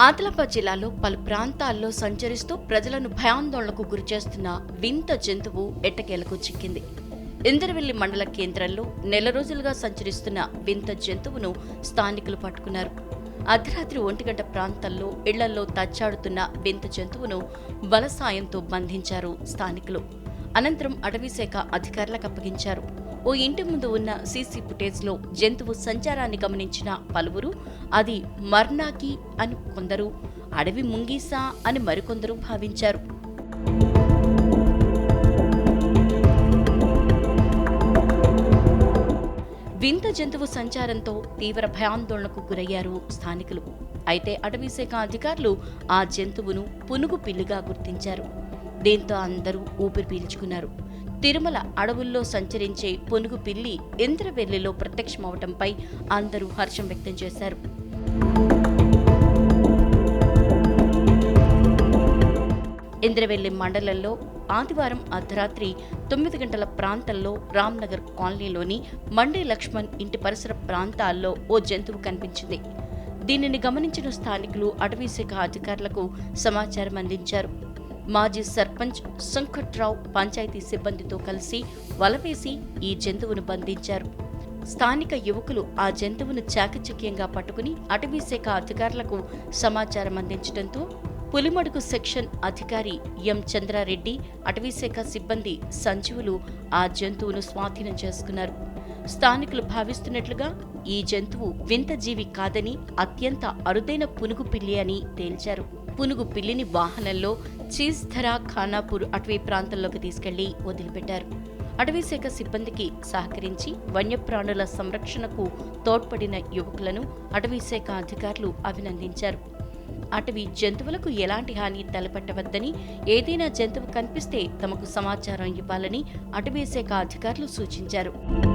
ఆదిలాబాద్ జిల్లాలో పలు ప్రాంతాల్లో సంచరిస్తూ ప్రజలను భయాందోళనకు గురిచేస్తున్న వింత జంతువు ఎట్టకేలకు చిక్కింది. ఇందరవెల్లి మండల కేంద్రంలో నెల రోజులుగా సంచరిస్తున్న వింత జంతువును స్థానికులు పట్టుకున్నారు. అర్ధరాత్రి ఒంటిగంట ప్రాంతాల్లో ఇళ్ళలో తచ్చాడుతున్న వింత జంతువును బల సాయంతో బంధించారు స్థానికులు. అనంతరం అటవీశాఖ అధికారులకు అప్పగించారు. ఓ ఇంటి ముందు ఉన్న సీసీ ఫుటేజ్లో జంతువు సంచారాన్ని గమనించిన పలువురు అది మర్నాకి అని కొందరు అడవి ముంగీసా అని మరికొందరు భావించారు. వింత జంతువు సంచారంతో తీవ్ర భయాందోళనకు గురయ్యారు స్థానికులు. అయితే అటవీశాఖ అధికారులు ఆ జంతువును పునుగు పిల్లిగా గుర్తించారు. దీంతో అందరూ ఊపిరి పీల్చుకున్నారు. తిరుమల అడవుల్లో సంచరించే పునుగు పిల్లి ఇంద్రవెల్లిలో ప్రత్యక్షమవటంపై అందరూ హర్షం వ్యక్తం చేశారు. ఇంద్రవెల్లి మండలంలో ఆదివారం అర్ధరాత్రి తొమ్మిది గంటల ప్రాంతంలో రామ్నగర్ కాలనీలోని మండే లక్ష్మణ్ ఇంటి పరిసర ప్రాంతాల్లో ఓ జంతువు కనిపించింది. దీనిని గమనించిన స్థానికులు అటవీశాఖ అధికారులకు సమాచారం అందించారు. మాజీ సర్పంచ్ సంకట్రావు పంచాయతీ సిబ్బందితో కలిసి వలవేసి ఈ జంతువును బంధించారు. స్థానిక యువకులు ఆ జంతువును చాకచక్యంగా పట్టుకుని అటవీశాఖ అధికారులకు సమాచారం అందించడంతో పులిమడుగు సెక్షన్ అధికారి ఎం చంద్రారెడ్డి అటవీశాఖ సిబ్బంది సంజీవులు ఆ జంతువును స్వాధీనం చేసుకున్నారు. స్థానికులు భావిస్తున్నట్లుగా ఈ జంతువు వింత జీవి కాదని అత్యంత అరుదైన పునుగు పిల్లి అని తేల్చారు. పునుగు పిల్లిని వాహనంలో చీజ్ధరా ఖానాపూర్ అటవీ ప్రాంతంలోకి తీసుకెళ్ళి వదిలిపెట్టారు. అటవీశాఖ సిబ్బందికి సహకరించి వన్యప్రాణుల సంరక్షణకు తోడ్పడిన యువకులను అటవీశాఖ అధికారులు అభినందించారు. అటవీ జంతువులకు ఎలాంటి హాని తలపెట్టవద్దని ఏదైనా జంతువు కనిపిస్తే తమకు సమాచారం ఇవ్వాలని అటవీశాఖ అధికారులు సూచించారు.